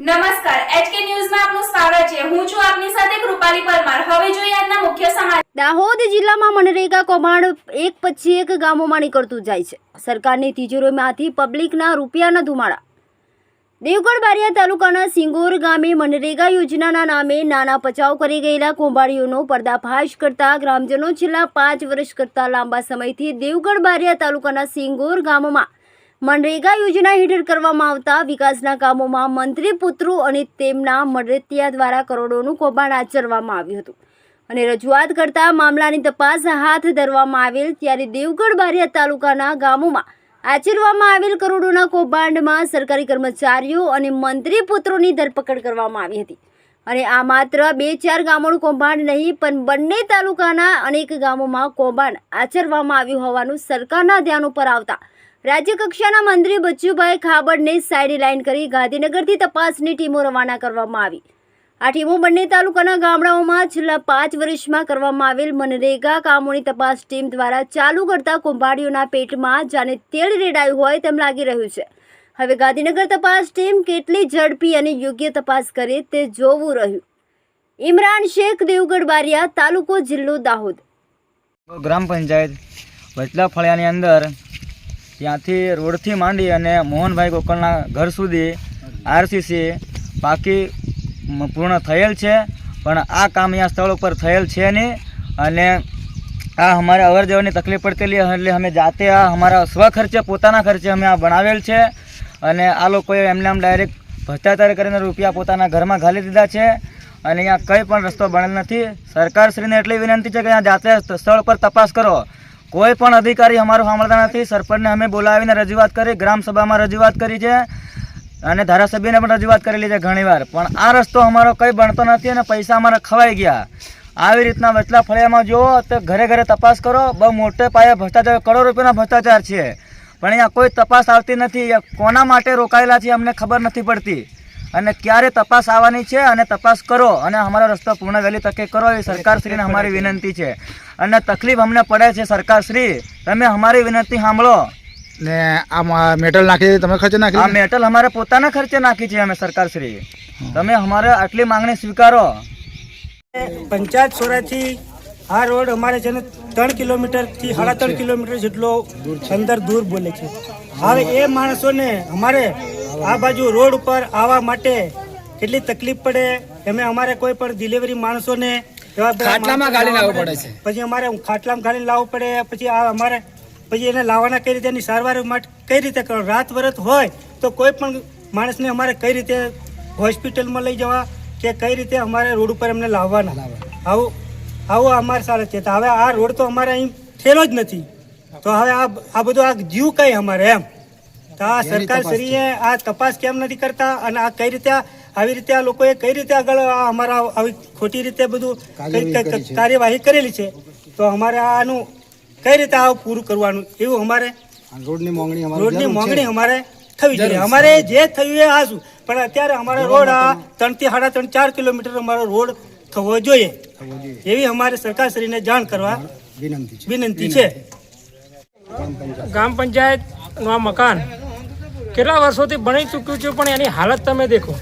નમસ્કાર, એચકે ન્યૂઝમાં આપનું સ્વાગત છે. હું છું આપની સાથે કૃપાલી પરમાર. હવે જોઈએ આજના મુખ્ય સમાચાર. દાહોદ જિલ્લામાં મનરેગા કૌભાંડ એક પછી એક ગામોમાં નીકળતું જાય છે. સરકારની તિજોરીમાંથી પબ્લિકના રૂપિયાના ધુમાડા. દેવગઢ બારિયા તાલુકાના સિંગોર ગામે મનરેગા યોજનાના નામે નાના પચાવ કરી ગયેલા કૌભાંડીઓનો પર્દાફાશ કરતા ગ્રામજનો છેલ્લા પાંચ વર્ષ કરતાં લાંબા સમયથી દેવગઢ બારિયા તાલુકાના સિંગોર ગામમાં મનરેગા યોજના હેઠળ કરવામાં આવતા વિકાસના કામોમાં મંત્રી, પુત્રો અને તેમના મળતિયા દ્વારા કરોડોનું કૌભાંડ આચરવામાં આવ્યું હતું. અને રજૂઆત કરતા મામલાની તપાસ હાથ ધરવામાં આવેલ ત્યારે દેવગઢ બારિયા તાલુકાના ગામોમાં આચરવામાં આવેલ કરોડોના કૌભાંડમાં સરકારી કર્મચારીઓ અને મંત્રી, પુત્રોની ધરપકડ કરવામાં આવી હતી. અને આ માત્ર બે ચાર ગામોનું કૌભાંડ નહીં, પણ બંને તાલુકાના અનેક ગામોમાં કૌભાંડ આચરવામાં આવ્યું હોવાનું સરકારના ધ્યાન ઉપર આવતા રાજ્ય કક્ષાના મંત્રી બચ્ચુભાઈ ખાબડને સાઇડ લાઇન કરી ગાંધીનગરથી તપાસની ટીમો રવાના કરવામાં આવી. આ ટીમો બંને તાલુકાના ગામડાઓમાં છેલ્લા પાંચ વર્ષમાં કરવામાં આવેલ મનરેગા કામોની તપાસ ટીમ દ્વારા ચાલુ કરતા કુંભાડીઓના પેટમાં જાણે તેલ રેડાયું હોય તેમ લાગી રહ્યું છે. હવે ગાંધીનગર તપાસ ટીમ કેટલી ઝડપી અને યોગ્ય તપાસ કરે તે જોવું રહ્યું. ઇમરાન શેખ, દેવગઢ બારિયા, તાલુકો જિલ્લો દાહોદ. ગ્રામ પંચાયત વચલા ફળિયાની અંદર ત્યાંથી રોડથી માંડી અને મોહનભાઈ ગોકળના ઘર સુધી આરસીસી પાકી પૂર્ણ થયેલ છે. પણ આ કામ અહીંયા સ્થળ ઉપર થયેલ છે નહીં. અને આ અમારે અવર જવરની તકલીફ પડતેલી એટલે અમે જાતે આ અમારા સ્વખર્ચે પોતાના ખર્ચે અમે આ બનાવેલ છે. અને આ લોકોએ એમને આમ ડાયરેક્ટ ભ્રષ્ટાચાર કરીને રૂપિયા પોતાના ઘરમાં ઘાલી દીધા છે. અને અહીંયા કંઈ પણ રસ્તો બનેલ નથી. સરકારશ્રીને એટલી વિનંતી છે કે અહીંયા જાતે સ્થળ પર તપાસ કરો. કોઈ પણ અધિકારી અમારું સાંભળતા નથી. સરપંચને અમે બોલાવીને રજૂઆત કરી, ગ્રામ સભામાં રજૂઆત કરી છે અને ધારાસભ્યને પણ રજૂઆત કરેલી છે ઘણીવાર. પણ આ રસ્તો અમારો કંઈ બનતો નથી અને પૈસા અમારા ખવાઈ ગયા. આવી રીતના વચલા ફળિયામાં જુઓ તો ઘરે ઘરે તપાસ કરો. બહુ મોટે પાયે ભ્રષ્ટાચાર, કરોડો રૂપિયાના ભ્રષ્ટાચાર છે. પણ અહીંયા કોઈ તપાસ આવતી નથી. કોના માટે રોકાયેલા છે અમને ખબર નથી પડતી. અને ક્યારે તપાસ આવવાની છે અને તપાસ કરો અને અમારો રસ્તો પૂર્ણ વહેલી તકે કરો એ સરકારશ્રીને અમારી વિનંતી છે. અને તકલીફ અમને પડે છે સરકારશ્રી તમે અમારી વિનંતી સાંભળો. ને આમાં મેટલ નાખી તમે ખર્ચે આ મેટલ અમારે પોતાના ખર્ચે નાખી છે અમે સરકારશ્રી. તમે અમારે આટલી માંગણી સ્વીકારો. પંચાયત સોરાથી આ રોડ અમારે છે ને ત્રણ કિલોમીટરથી સાડા ત્રણ કિલોમીટર જેટલો અંદર દૂર બોલે છે. હવે એ માણસોને અમારે આ બાજુ રોડ ઉપર આવવા માટે કેટલી તકલીફ પડે? એમે અમારે કોઈ પણ ડિલિવરી માણસોને ખાટલામાં ગાડી લાવવું પડે છે. પછી અમારે ખાટલામાં ગાડી લાવવું પડે પછી આ અમારે પછી એને લાવવાના કઈ રીતે એની સારવાર માટે કઈ રીતે કરો રાત વરત હોય તો કોઈ પણ માણસને અમારે કઈ રીતે હોસ્પિટલમાં લઈ જવા કે કઈ રીતે અમારે રોડ ઉપર એમને લાવવાના. આવું આવું અમારે સારું છે. તો હવે આ રોડ તો અમારે અહીં થયેલો જ નથી. તો હવે આ આ બધું આ જીવ કઈ અમારે એમ? તો આ સરકાર શ્રીએ આ તપાસ કેમ નથી કરતા? અને આ કઈ રીતે આવી રીતે આ લોકોએ કઈ રીતે આગળ આ અમારા આવી ખોટી રીતે બધું કઈ- કઈ- કાર્યવાહી કરેલી છે? તો અમારે આનું કઈ રીતે આ પૂરું કરવાનું? એવું અમારે રોડની માંગણી રોડની માંગણી અમારે થવી જોઈએ. અમારે જે થયું એ આ શું પણ અત્યારે અમારો રોડ આ ત્રણથી સાડા ત્રણ ચાર કિલોમીટર અમારો રોડ થવો જોઈએ. એવી અમારે સરકારશ્રીને જાણ કરવા વિનંતી છે. વિનંતી છે. ગ્રામ પંચાયતનું આ મકાન કેટલા વર્ષોથી બની ચૂક્યું છે પણ એની હાલત તમે દેખો.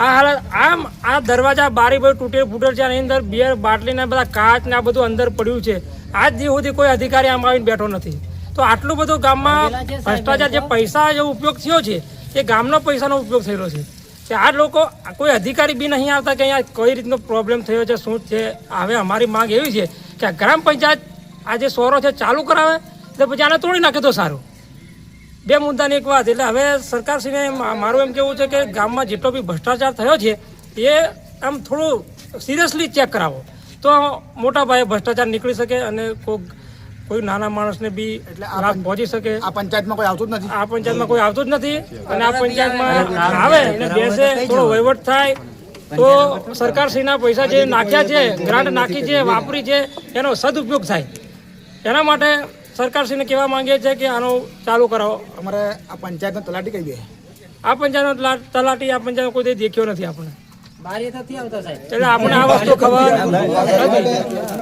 આ હાલત આમ આ દરવાજા બારી બધું તૂટેલ ફૂટેલ છે એની અંદર બિયર બાટલીના બધા કાચ ને આ બધું અંદર પડ્યું છે. આજ દી સુધી કોઈ અધિકારી આમ આવીને બેઠો નથી. તો આટલું બધું ગામમાં ભ્રષ્ટાચાર જે પૈસા જે ઉપયોગ થયો છે એ ગામનો પૈસાનો ઉપયોગ થયેલો છે. કે આ લોકો કોઈ અધિકારી બી નહીં આવતા કે અહીંયા કઈ રીતનો પ્રોબ્લેમ થયો છે શું છે? હવે અમારી માંગ એવી છે કે ગ્રામ પંચાયત આ જે સોરો છે ચાલુ કરાવે તો પછી આને તોડી નાખે તો સારું. બે મુદ્દાની એક વાત એટલે હવે સરકારશ્રીને મારું એમ કેવું છે કે ગામમાં જેટલો બી ભ્રષ્ટાચાર થયો છે એ આમ થોડું સિરિયસલી ચેક કરાવો. તો મોટા પાયે ભ્રષ્ટાચાર નીકળી શકે અને કોઈ કોઈ નાના માણસને બી લાભ પહોંચી શકે. આ પંચાયતમાં કોઈ આવતું જ નથી? આ પંચાયતમાં કોઈ આવતું જ નથી અને આ પંચાયતમાં આવે અને બેસે થોડો વહીવટ થાય. તો સરકારશ્રીના પૈસા જે નાખ્યા છે ગ્રાન્ટ નાખી છે વાપરી છે એનો સદુપયોગ થાય. એના માટે સરકારશ્રીને કહેવા માંગીએ છીએ કે આનો ચાલુ કરાવો. અમારે આ પંચાયતનો તલાટી કહી દે? આ પંચાયતનો તલા- તલાટી આ પંચાયત કોઈ દેખ્યો નથી આપણે એટલે આપણે આ વસ્તુ ખબર નથી.